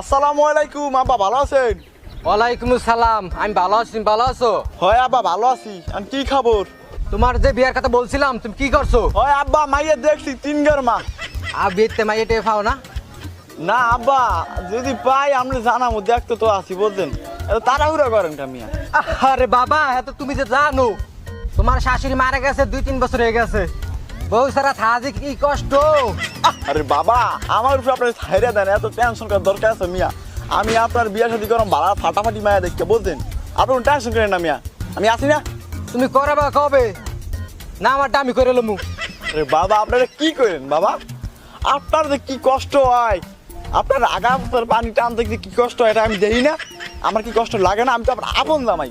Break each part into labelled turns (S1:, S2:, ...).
S1: আসসালামু আলাইকুম আব্বা ভালো আছেন?
S2: ওয়ালাইকুম সালাম আমি ভালো আছি তুমি ভালো আছো?
S1: হয় আব্বা ভালো আছি। আর কি খবর?
S2: তোমার যে বিয়ার কথা বলছিলাম তুমি কি করছ?
S1: হয় আব্বা মাইয়ে দেখছি তিন মা।
S2: আর বিয়েতে মাইয়ে টেয়ে পাও না?
S1: না আব্বা যদি পাই আমরা জানাব দেখতে তো আছি বলছেন এত তাড়াহুড়া করেন কামিয়া
S2: আরে বাবা এত তুমি যে জানো তোমার শাশুড়ি মারা গেছে দুই তিন বছর হয়ে গেছে। বউ সারা থাজি কি কষ্ট?
S1: আরে বাবা আমার উপরে আপনার ছাইরে দেন এত টেনশন করার দরকার আছে মিয়া। আমি আপনার বিয়ে শাদী করম ভাড়া ফাটাফাটি মায়া দেখতে বলছেন আপনি টেনশন করেন না মিয়া। আমি আসি না?
S2: তুমি করাবা কবে? না আমারটা আমি করে লমু।
S1: আরে বাবা আপনারা কি করেন বাবা? আপনার যে কি কষ্ট হয়? আপনার আগাম পানি টানতে কি কষ্ট হয় এটা আমি দেখি না। আমার কি কষ্ট লাগে না? আমি তো আপনার আপন জামাই।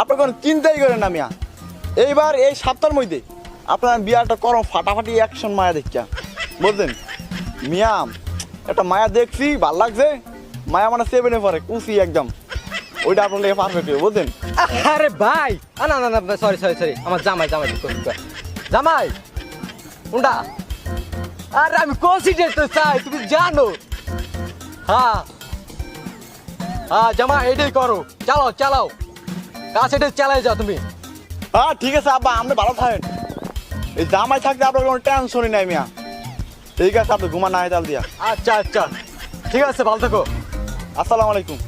S1: আপনার কোনো চিন্তাই করেন না মিয়া। এইবার এই সপ্তাহের মধ্যে আপনার বিয়ারটা করো ফাটাফাটি অ্যাকশন মায়া দেখিয়া বলতেন মিয়া একটা মায়া দেখছি ভালো লাগছে? মায়া মানে সেভেনে পরে কুসি একদম। ওইটা আপনার লেগে পারফেক্ট হবে বুঝলেন?
S2: আরে ভাই! না না না সরি সরি সরি আমার জামাই জামাই। জামাই! উন্ডা! আরে আমি কনসিডার তো চাই তুমি জানো? হ্যাঁ হ্যাঁ জামাই এটাই করো। চালাও চালাও। কাজ এটা চালাই যাও তুমি।
S1: হ্যাঁ ঠিক আছে আব্বা আপনি ভালো থাকেন। এই জামাই থাকতে আপনার কোনো টেনশনই নাই মিয়া। ঠিক আছে আপনি ঘুমান না তাল দিয়া।
S2: আচ্ছা আচ্ছা। ঠিক আছে ভালো থাকো।
S1: আসসালামু আলাইকুম।